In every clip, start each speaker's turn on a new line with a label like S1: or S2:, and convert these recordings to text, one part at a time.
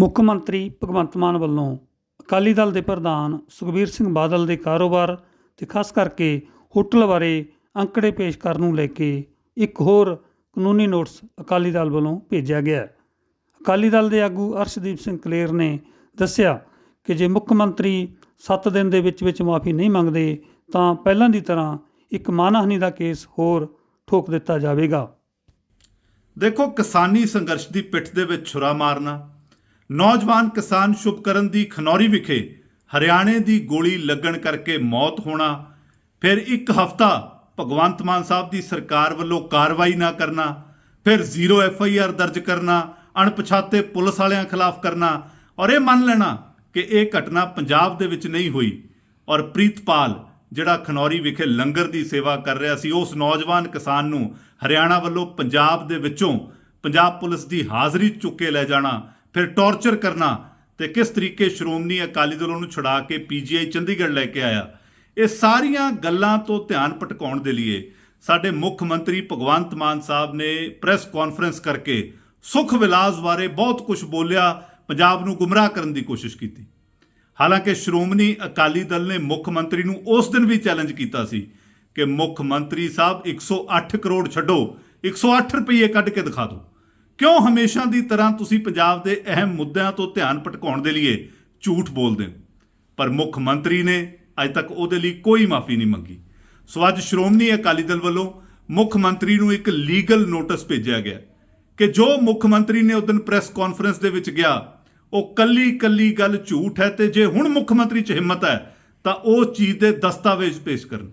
S1: ਮੁੱਖ ਮੰਤਰੀ ਭਗਵੰਤ ਮਾਨ ਵੱਲੋਂ ਅਕਾਲੀ ਦਲ ਦੇ ਪ੍ਰਧਾਨ ਸੁਖਬੀਰ ਸਿੰਘ ਬਾਦਲ ਦੇ ਕਾਰੋਬਾਰ ਤੇ ਖਾਸ ਕਰਕੇ ਹੋਟਲ ਬਾਰੇ ਅੰਕੜੇ ਪੇਸ਼ ਕਰਨ ਨੂੰ ਲੈ ਕੇ ਇੱਕ ਹੋਰ ਕਾਨੂੰਨੀ ਨੋਟਿਸ ਅਕਾਲੀ ਦਲ ਵੱਲੋਂ ਭੇਜਿਆ ਗਿਆ ਹੈ। ਅਕਾਲੀ ਦਲ ਦੇ ਆਗੂ ਅਰਸ਼ਦੀਪ ਸਿੰਘ ਕਲੇਰ ਨੇ ਦੱਸਿਆ ਕਿ ਜੇ ਮੁੱਖ ਮੰਤਰੀ 7 ਦਿਨ ਦੇ ਵਿੱਚ ਵਿੱਚ ਮਾਫੀ ਨਹੀਂ ਮੰਗਦੇ, ਤਾਂ ਪਹਿਲਾਂ ਦੀ ਤਰ੍ਹਾਂ ਇੱਕ ਮਾਨਹਾਨੀ ਦਾ ਕੇਸ ਹੋਰ ਠੋਕ ਦਿੱਤਾ ਜਾਵੇਗਾ।
S2: ਦੇਖੋ, ਕਿਸਾਨੀ ਸੰਘਰਸ਼ ਦੀ ਪਿੱਠ ਦੇ ਵਿੱਚ ਛੁਰਾ ਮਾਰਨਾ ਨੌਜਵਾਨ ਕਿਸਾਨ ਸ਼ੁਭਕਰਨ ਦੀ ਖਨੌਰੀ ਵਿਖੇ ਹਰਿਆਣੇ ਦੀ ਗੋਲੀ ਲੱਗਣ ਕਰਕੇ ਮੌਤ ਹੋਣਾ, ਫਿਰ ਇੱਕ ਹਫਤਾ ਭਗਵੰਤ ਮਾਨ ਸਾਹਿਬ ਦੀ ਸਰਕਾਰ ਵੱਲੋਂ ਕਾਰਵਾਈ ਨਾ ਕਰਨਾ, ਫਿਰ ਜ਼ੀਰੋ ਐਫ ਆਈ ਆਰ ਦਰਜ ਕਰਨਾ, ਅਣਪਛਾਤੇ ਪੁਲਿਸ ਵਾਲਿਆਂ ਖਿਲਾਫ ਕਰਨਾ ਔਰ ਇਹ ਮੰਨ ਲੈਣਾ ਕਿ ਇਹ ਘਟਨਾ ਪੰਜਾਬ ਦੇ ਵਿੱਚ ਨਹੀਂ ਹੋਈ ਔਰ ਪ੍ਰੀਤਪਾਲ ਜਿਹੜਾ ਖਨੌਰੀ ਵਿਖੇ ਲੰਗਰ ਦੀ ਸੇਵਾ ਕਰ ਰਿਹਾ ਸੀ, ਉਸ ਨੌਜਵਾਨ ਕਿਸਾਨ ਨੂੰ ਹਰਿਆਣਾ ਵੱਲੋਂ ਪੰਜਾਬ ਦੇ ਵਿੱਚੋਂ ਪੰਜਾਬ ਪੁਲਿਸ ਦੀ ਹਾਜ਼ਰੀ ਚੁੱਕ ਕੇ ਲੈ ਜਾਣਾ ਫਿਰ ਟੌਰਚਰ ਕਰਨਾ ਤੇ ਕਿਸ ਤਰੀਕੇ ਸ਼੍ਰੋਮਣੀ ਅਕਾਲੀ ਦਲ ਉਹਨੂੰ ਛੁਡਾ ਕੇ ਪੀਜੀਆਈ ਚੰਡੀਗੜ੍ਹ ਲੈ ਕੇ ਆਇਆ। ਇਹ ਸਾਰੀਆਂ ਗੱਲਾਂ ਤੋਂ ਧਿਆਨ ਭਟਕਾਉਣ ਦੇ ਲਈ ਸਾਡੇ ਮੁੱਖ ਮੰਤਰੀ ਭਗਵੰਤ ਮਾਨ ਸਾਹਿਬ ਨੇ ਪ੍ਰੈਸ ਕਾਨਫਰੰਸ ਕਰਕੇ ਸੁਖ ਵਿਲਾਸ ਬਾਰੇ ਬਹੁਤ ਕੁਝ ਬੋਲਿਆ, ਪੰਜਾਬ ਨੂੰ ਗੁੰਮਰਾਹ ਕਰਨ ਦੀ ਕੋਸ਼ਿਸ਼ ਕੀਤੀ। ਹਾਲਾਂਕਿ ਸ਼੍ਰੋਮਣੀ ਅਕਾਲੀ ਦਲ ਨੇ ਮੁੱਖ ਮੰਤਰੀ ਨੂੰ ਉਸ ਦਿਨ ਵੀ ਚੈਲੰਜ ਕੀਤਾ ਸੀ ਕਿ ਮੁੱਖ ਮੰਤਰੀ ਸਾਹਿਬ 108 ਕਰੋੜ ਛੱਡੋ 108 ਰੁਪਏ ਕੱਢ ਕੇ ਦਿਖਾ ਦਿਓ। ਕਿਉਂ ਹਮੇਸ਼ਾ ਦੀ ਤਰ੍ਹਾਂ ਤੁਸੀਂ ਪੰਜਾਬ ਦੇ ਅਹਿਮ ਮੁੱਦਿਆਂ ਤੋਂ ਧਿਆਨ ਭਟਕਾਉਣ ਦੇ ਲਈ ਝੂਠ ਬੋਲਦੇ ਹੋ? ਪਰ ਮੁੱਖ ਮੰਤਰੀ ਨੇ ਅਜੇ ਤੱਕ ਉਹਦੇ ਲਈ ਕੋਈ ਮਾਫੀ ਨਹੀਂ ਮੰਗੀ। ਸੋ ਅੱਜ ਸ਼੍ਰੋਮਣੀ ਅਕਾਲੀ ਦਲ ਵੱਲੋਂ ਮੁੱਖ ਮੰਤਰੀ ਨੂੰ ਇੱਕ ਲੀਗਲ ਨੋਟਿਸ ਭੇਜਿਆ ਗਿਆ ਕਿ ਜੋ ਮੁੱਖ ਮੰਤਰੀ ਨੇ ਉਦੋਂ ਪ੍ਰੈਸ ਕਾਨਫਰੰਸ ਦੇ ਵਿੱਚ ਗਿਆ ਉਹ ਕੱਲੀ ਕੱਲੀ ਗੱਲ ਝੂਠ ਹੈ ਤੇ ਜੇ ਹੁਣ ਮੁੱਖ ਮੰਤਰੀ 'ਚ ਹਿੰਮਤ ਹੈ, ਤਾਂ ਉਹ ਚੀਜ਼ ਦੇ ਦਸਤਾਵੇਜ਼ ਪੇਸ਼ ਕਰਨ।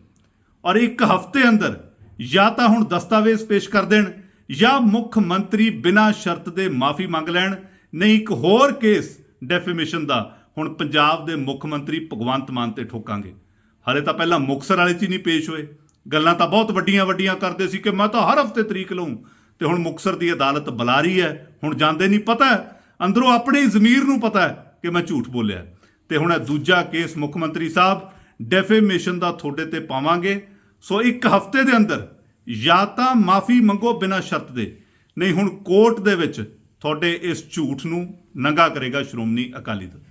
S2: ਔਰ ਇੱਕ ਹਫ਼ਤੇ ਅੰਦਰ ਜਾਂ ਤਾਂ ਹੁਣ ਦਸਤਾਵੇਜ਼ ਪੇਸ਼ ਕਰ ਦੇਣ ਜਾਂ ਮੁੱਖ ਮੰਤਰੀ ਬਿਨਾਂ ਸ਼ਰਤ ਦੇ ਮਾਫੀ ਮੰਗ ਲੈਣ? ਨਹੀਂ ਇੱਕ ਹੋਰ ਕੇਸ ਡੈਫੇਮੇਸ਼ਨ ਦਾ। ਹੁਣ ਪੰਜਾਬ ਦੇ ਮੁੱਖ ਮੰਤਰੀ ਭਗਵੰਤ ਮਾਨ ਤੇ ਠੋਕਾਂਗੇ। ਹਲੇ ਤਾਂ ਪਹਿਲਾਂ ਮੁਕਸਰ ਵਾਲੇ 'ਚ ਹੀ ਨਹੀਂ ਪੇਸ਼ ਹੋਏ। ਗੱਲਾਂ ਤਾਂ ਬਹੁਤ ਵੱਡੀਆਂ ਵੱਡੀਆਂ ਕਰਦੇ ਸੀ ਕਿ ਮੈਂ ਤਾਂ ਹਰ ਹਫ਼ਤੇ ਤਰੀਕ ਲਊਂ। ਤੇ ਹੁਣ ਮੁਕਸਰ ਦੀ ਅਦਾਲਤ ਬੁਲਾ ਰਹੀ ਹੈ। ਹੁਣ ਜਾਂਦੇ ਨਹੀਂ ਪਤਾ ਹੈ, ਅੰਦਰੋਂ ਆਪਣੀ ਜ਼ਮੀਰ ਨੂੰ ਪਤਾ ਕਿ ਮੈਂ ਝੂਠ ਬੋਲਿਆ ਹੈ। ਤੇ ਹੁਣ ਇਹ ਦੂਜਾ ਕੇਸ ਮੁੱਖ ਮੰਤਰੀ ਸਾਹਿਬ ਡੈਫੇਮੇਸ਼ਨ ਦਾ ਤੁਹਾਡੇ ਤੇ ਪਾਵਾਂਗੇ। ਸੋ ਇੱਕ ਹਫ਼ਤੇ ਦੇ ਅੰਦਰ ਜਾਂ ਤਾਂ ਮਾਫੀ ਮੰਗੋ ਬਿਨਾਂ ਸ਼ਰਤ ਦੇ। ਨਹੀਂ, ਹੁਣ ਕੋਰਟ ਦੇ ਵਿੱਚ ਤੁਹਾਡੇ ਇਸ ਝੂਠ ਨੂੰ ਨੰਗਾ ਕਰੇਗਾ ਸ਼੍ਰੋਮਣੀ ਅਕਾਲੀ ਦਲ।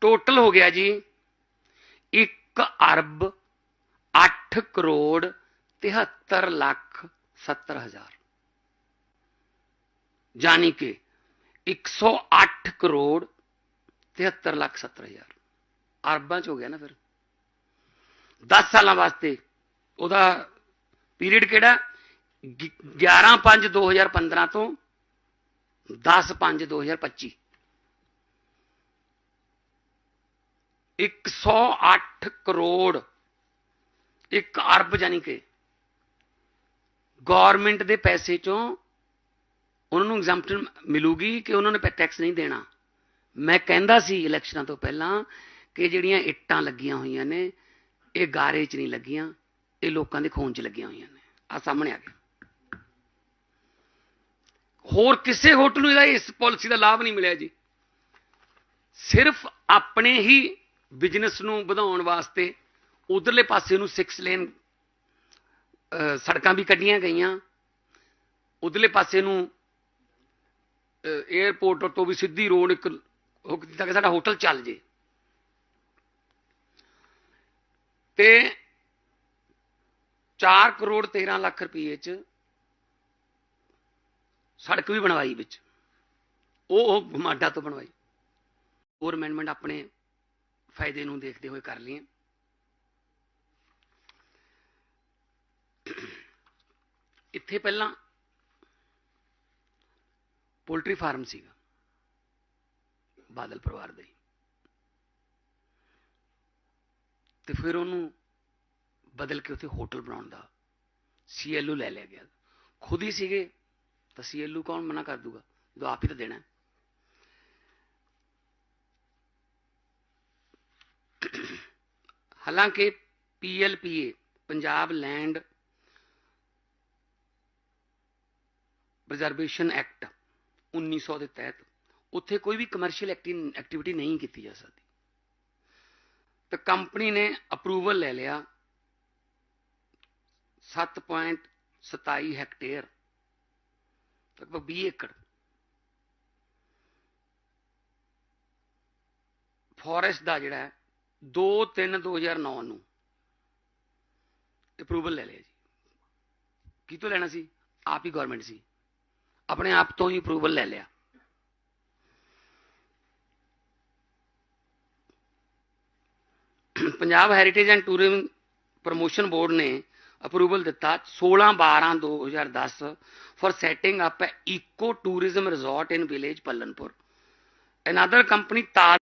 S3: ਟੋਟਲ ਹੋ ਗਿਆ ਜੀ 1 ਅਰਬ 8 ਕਰੋੜ 73 ਲੱਖ 70 ਹਜ਼ਾਰ। ਯਾਨੀ ਕਿ 108 ਕਰੋੜ 73 ਲੱਖ 70 ਹਜ਼ਾਰ। ਅਰਬਾਂ ਚ ਹੋ ਗਿਆ ਨਾ ਫਿਰ। 10 ਸਾਲਾਂ ਵਾਸਤੇ ਉਹਦਾ ਪੀਰੀਅਡ ਕਿਹੜਾ? 11 5 2015 ਤੋਂ 10 5 2025 108 ਕਰੋੜ 1 ਅਰਬ ਯਾਨੀ ਕਿ ਗਵਰਨਮੈਂਟ ਦੇ ਪੈਸੇ ਚੋਂ ਉਹਨਾਂ ਨੂੰ ਐਗਜ਼ੈਂਪਸ਼ਨ ਮਿਲੂਗੀ ਕਿ ਉਹਨਾਂ ਨੇ ਟੈਕਸ ਨਹੀਂ ਦੇਣਾ। ਮੈਂ ਕਹਿੰਦਾ ਸੀ ਇਲੈਕਸ਼ਨਾਂ ਤੋਂ ਪਹਿਲਾਂ ਕਿ ਜਿਹੜੀਆਂ ਇੱਟਾਂ ਲੱਗੀਆਂ ਹੋਈਆਂ ਨੇ, ਇਹ ਗਾਰੇ 'ਚ ਨਹੀਂ ਲੱਗੀਆਂ। ਇਹ ਲੋਕਾਂ ਦੇ ਖੂਨ 'ਚ ਲੱਗੀਆਂ ਹੋਈਆਂ ਨੇ। ਆ ਸਾਹਮਣੇ ਆ ਗਿਆ ਹੋਰ ਕਿਸੇ ਹੋਟਲ ਨੂੰ ਇਹਦਾ ਇਸ ਪਾਲਿਸੀ ਦਾ ਲਾਭ ਨਹੀਂ ਮਿਲਿਆ ਜੀ। ਸਿਰਫ ਆਪਣੇ ਹੀ ਬਿਜ਼ਨਸ ਨੂੰ ਵਧਾਉਣ ਵਾਸਤੇ ਉਧਰਲੇ ਪਾਸੇ ਨੂੰ 6 ਲੇਨ ਸੜਕਾਂ ਵੀ ਕੱਢੀਆਂ ਗਈਆਂ। ਉਧਰਲੇ ਪਾਸੇ ਨੂੰ 에어ਪੋਰਟ ਤੋਂ ਵੀ ਸਿੱਧੀ ਰੋਡ ਇੱਕ ਹੁੱਕ ਦਿੱਤਾ ਕਿ ਸਾਡਾ ਹੋਟਲ ਚੱਲ ਜੇ। ਤੇ 4 ਕਰੋੜ 13 ਲੱਖ ਰੁਪਏ ਚ ਸੜਕ ਵੀ ਬਣਵਾਈ ਵਿੱਚ। ਉਹ ਉਹ ਮਾਡਾ ਤੋਂ ਬਣਵਾਈ। ਹੋਰ ਅਮੈਂਡਮੈਂਟ ਆਪਣੇ ਫਾਇਦੇ ਨੂੰ ਦੇਖਦੇ ਹੋਏ ਕਰ ਲਈਏ ਇੱਥੇ ਪਹਿਲਾਂ ਪੋਲਟਰੀ ਫਾਰਮ ਸੀਗਾ, ਬਾਦਲ ਪਰਿਵਾਰ ਦੇ ਹੀ। ਤੇ ਫਿਰ ਉਹਨੂੰ ਬਦਲ ਕੇ ਉੱਥੇ ਹੋਟਲ ਬਣਾਉਣ ਦਾ। ਸੀਐਲਯੂ ਲੈ ਲਿਆ ਗਿਆ। ਖੁਦ ਹੀ ਸੀਗੇ, ਤਾਂ ਸੀਐਲਯੂ ਕੌਣ ਮਨਾ ਕਰ ਦੂਗਾ? ਜਦੋਂ ਆਪ ਹੀ ਤਾਂ ਦੇਣਾ ਹੈ। ਹਾਲਾਂਕਿ PLPA Punjab land preservation act 1900 ਦੇ ਤਹਿਤ ਉੱਥੇ ਕੋਈ ਵੀ ਕਮਰਸ਼ੀਅਲ ਐਕਟੀਵਿਟੀ ਨਹੀਂ ਕੀਤੀ ਜਾ ਸਕਦੀ। ਤਾਂ ਕੰਪਨੀ ਨੇ ਅਪਰੂਵਲ ਲੈ ਲਿਆ 7.27 ਹੈਕਟੇਅਰ, ਲਗਭਗ 20 ਏਕੜ। ਫੋਰੈਸਟ ਦਾ ਜਿਹੜਾ ਹੈ 2 3 2009 ਨੂੰ ਅਪਰੂਵਲ ਲੈ ਲਿਆ ਜੀ। ਕੀ ਤੋਂ ਲੈਣਾ ਸੀ? ਆਪ ਹੀ ਗਵਰਨਮੈਂਟ ਸੀ। ਆਪਣੇ ਆਪ ਤੋਂ ਹੀ ਅਪਰੂਵਲ ਲੈ ਲਿਆ। Punjab heritage and tourism promotion board ਨੇ ਅਪਰੂਵਲ ਦਿੱਤਾ 16 12 2010 for setting up a eco tourism resort in village Pallanpur another company Taj